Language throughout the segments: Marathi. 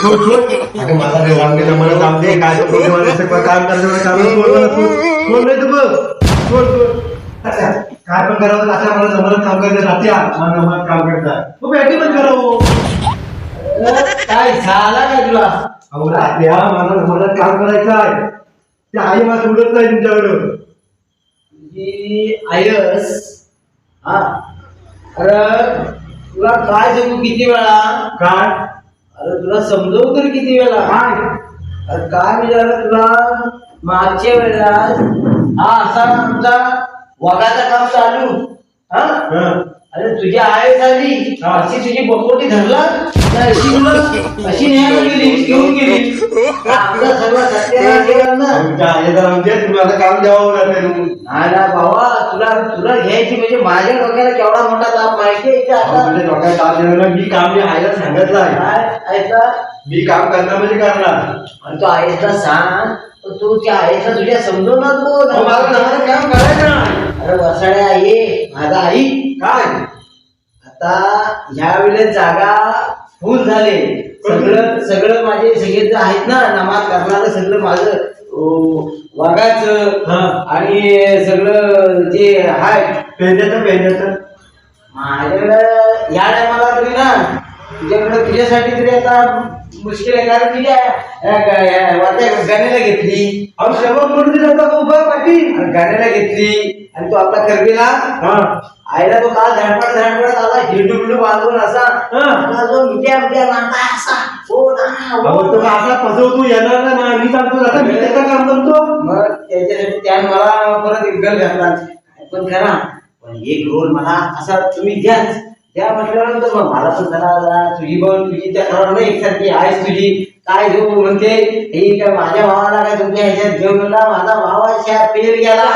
सोड सोड मला ते जाम मला दे काय तो काम करायचं काम सोड मला सोड नाही तर बघ सोड सोड काय पण करावं आता मला जमलं काम करायचं मला मला काम करता तू बॅटी पण करावं काय झाला काय तुला अहो मला मला काम करायचं आहे ते आई मला सोडत नाही तुमच्याकडं आयस हा अरे तुला काय सांगू किती वेळा काय? अरे तुला समजवू तर किती वेळा? अरे काय विचारलं तुला? मागच्या वेळेला हा असा आमचा वगाचं काम चालू. हं. अरे तुझी आई झाली हा. अशी तुझी बकोटी धरला अशी अशी गेली घेऊन गेली. आपलं सगळं सत्यानाश केलं ना तुमच्या आईला तुम्हाला काम द्यावं नाही ना बाबा तुला तुला घ्यायची म्हणजे माझ्या डोक्याला केवढा मोठा ताप माहिती आहे डोक्यात ताप देणं ना, मी काम मी आईला सांगितलं आहे. ऐका मी काम करणार म्हणजे करणार. आणि तो आईला सांग. तू त्या आईला तुझ्या समजवून अहो, मला काम करायचं. अरे वसाड्या ये माझा आई काय? आता ह्या वेळेस जागा फुल झाले. सगळं सगळं माझे सगळे जे आहेत ना नमाज करणारं सगळं माझं वाघाचं हा. आणि सगळं जे आहे पेंद्याचं पेंद्याचं माझ्याकडं या टायमाला तरी ना तुझ्याकडे तुझ्यासाठी तरी आता मुश्किल आहे कारण तुझ्या या ग- या वाट्या गाण्याला घेतली. अहो शेवट म्हणून दिला होता उभा पाटील. आणि गाण्याला घेतली. आणि तो आपला करबीला हा. आईला तो काल धडपड धडपडत आला झेंडू बिंडू बांधून असा. हा. आपला जो मिट्या मिट्या मारता असा. हो ना हो. आपला फसवतो येणार ना मा- सांगतो आता मी त्याचं काम करतो. मग त्याच्यासाठी त्याने मला परत एक गल घातला. पण करा पण एक रोल मला असा तुम्ही द्याच द्या म्हटल्यानंतर मग मला जरा जरा तुझी पण तुझी त्या खरं नाही एकसारखी आहेस तुझी. काय जो म्हणते हे काय माझ्या भावाला काय तुमच्या ह्याच्यात घेऊन माझा भावा शाप फेल गेला.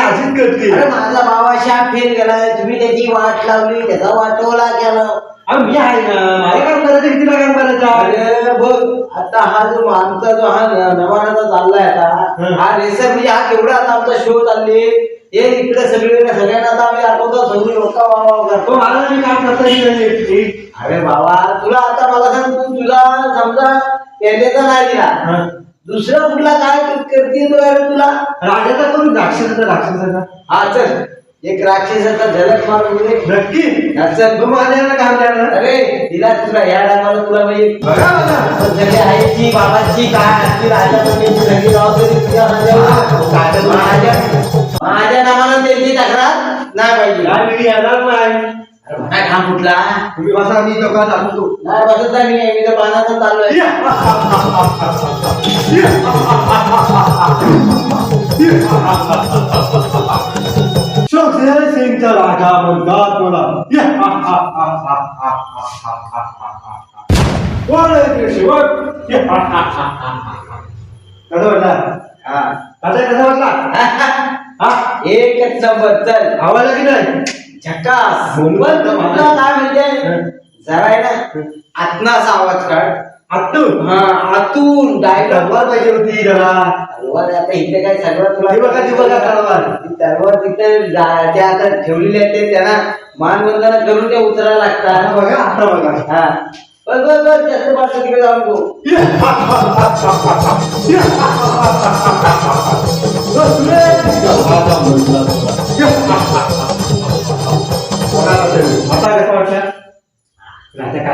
अशीच करते अरे माझा भावा शाप फेल गेला. तुम्ही त्याची वाट लावली त्याचा वाटोला केला. मी आहे ना. मला काम करायचं तिला काम करायचं अरे बघ आता हा जो आमचा जो हा न- नवानाचा चाललाय आता हं. हा रेसर म्हणजे हा केवढा आता आमचा शो चालले हे इकडे सगळे सगळ्यांना आता आम्ही आठवतो सगळी लोक तो करतो मला मी काम करता येईल नाही. अरे बाबा तुला आता मला सांग तू तुला समजा पेंड्याचा नाही दिला हा. दुसरा कुठला काय करते तुला राजाचा करून राक्षसाचा राक्षसाचा हा चल एक राक्षसाचा झलक मारून. नक्की? मग माझ्याला काम द्यायला अरे दिला तुला या टायमाला तुला म्हणजे सगळी आईची बाबाची काय असतील त्यांची सगळी जबाबदारी तुझ्या. काय माझ्या माझ्या नावानं त्यांची तक्रार नाही पाहिजे. या वेळी येणार नाही. म्हणा घाम फुटला. तुम्ही बसा मी तो का दाखवतो नाही बसत नाही मी तर पानाचं चालू आहे सिंगचा राजा म्हणतात मला कोण आहे ते शिवक कसं वाटला हा. आता कसा वाटला हा? एकच संपत चल. आवाज की नाही झकास. मला. तुला काय म्हणते? जरा आहे ना आतनाचा आवाज काढ. आत्तू हा आतून तलवार पाहिजे होती जरा. तलवार आता इथे काय सगळं तुला ती बघा, ती बघा तलवार. ती तलवार तिथे जा- त्या आता ठेवलेल्या आहेत ते त्यांना मानवंदना करून त्या उतरायला आता लागतात बघा आता बघा. हा. बस बस बस जास्त पाठवू तिकडे जाऊन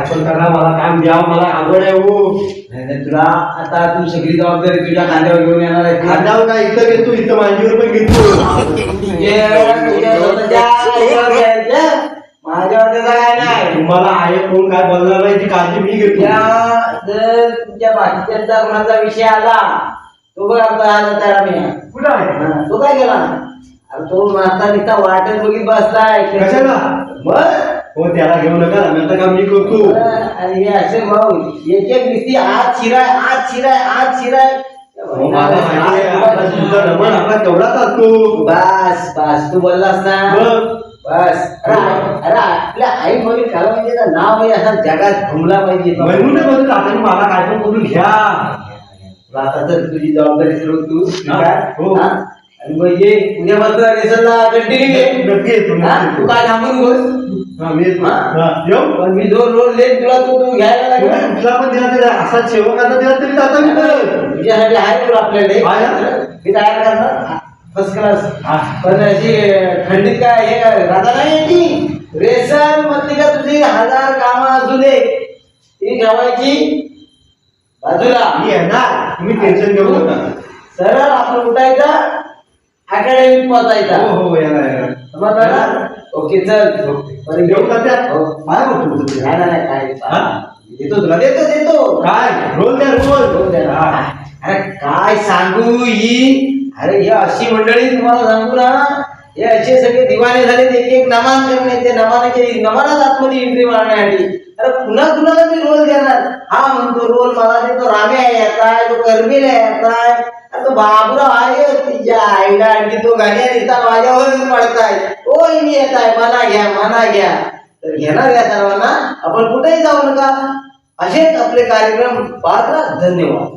पण करा मला काम द्या मला आवड आहे हो. नाही तुला आता तू सगळी जबाबदारी तुझ्या खांद्यावर घेऊन येणार आहे खांद्यावर काय इथं घेतो इथं माझीवर पण घेतो. माझ्यावर त्याचं काय नाही तुम्हाला आहे कोण काय बोलणार नाही ती काळजी मी घेतो. त्या जर तुमच्या बाकीच्यांचा कोणाचा विषय आला तो बघ त्याला मी कुठं आहे? तो काय केला? तो आता वाटत बघित बसलाय. कशाला? मग? हो त्याला घेऊ नका. आता काम मी करतो. आणि हे असे भाऊ एक एक नुसती आज शिराय आज शिराय आज शिराय. हो, रमण आपला केवढा चालतो बस बस तू बोललास ना? बस. अरे आपल्या आई मध्ये खरं म्हणजे ना नाव हे असा जगात घुमला पाहिजे. म्हणून म्हणत आता मला काय पण करून घ्या. आता तर तुझी जबाबदारी सर्व तू. हो. आणि मग ये उद्यापासून रेसनला कंटिन्यू नक्की तू. काय थांबून बस हा मी येतो. हा. हा, येऊ? पण मी दोन रोल लेट तुला तू तू घ्यायला लागेल तुला पण दिला तरी असा सेवकाचा दिला तरी जाता मी तर. तुझ्यासाठी आहे रोल आपल्याकडे. आहे ना? मी तयार करणार. फर्स्ट क्लास हा. पण अशी खंडित काय हे काय? राधा नाही याची रेशन म्हटली का तुझी? हजार कामं असू दे ती ठेवायची. बाजूला. मी येणार. तुम्ही टेन्शन घेऊ नका. सरळ आपण उठायचा. अकॅडमीत पोहोचायचा. हो हो येणार येणार. समजलं ना? ओके चल. बरं घेऊ का त्या? हो. काय म्हणतो ते? नाही नाही, नाही हा? काय देतो तुला देतो देतो काय रोल द्या रोल. हा. अरे काय सांगू ही अरे ही अशी मंडळी तुम्हाला सांगू ना हे असे सगळे दिवाणे झाले एक एक नमान करणे ते नमानाचे नमानाच आतमध्ये एंट्री मारण्यासाठी अरे पुन्हा कुणाला मी रोल देणार हा म्हणतो रोल मला देतो याचा आहे तो करबील याचा आहे अरे तो बाबूराव आहे तिच्या आईला आणि तो गाण्या नेता माझ्यावर पडताय ओ मी येत आहे मना घ्या मना घ्या. तर घेणार या सर्वांना? आपण कुठेही जाऊ नका. असेच आपले कार्यक्रम. पाहत धन्यवाद.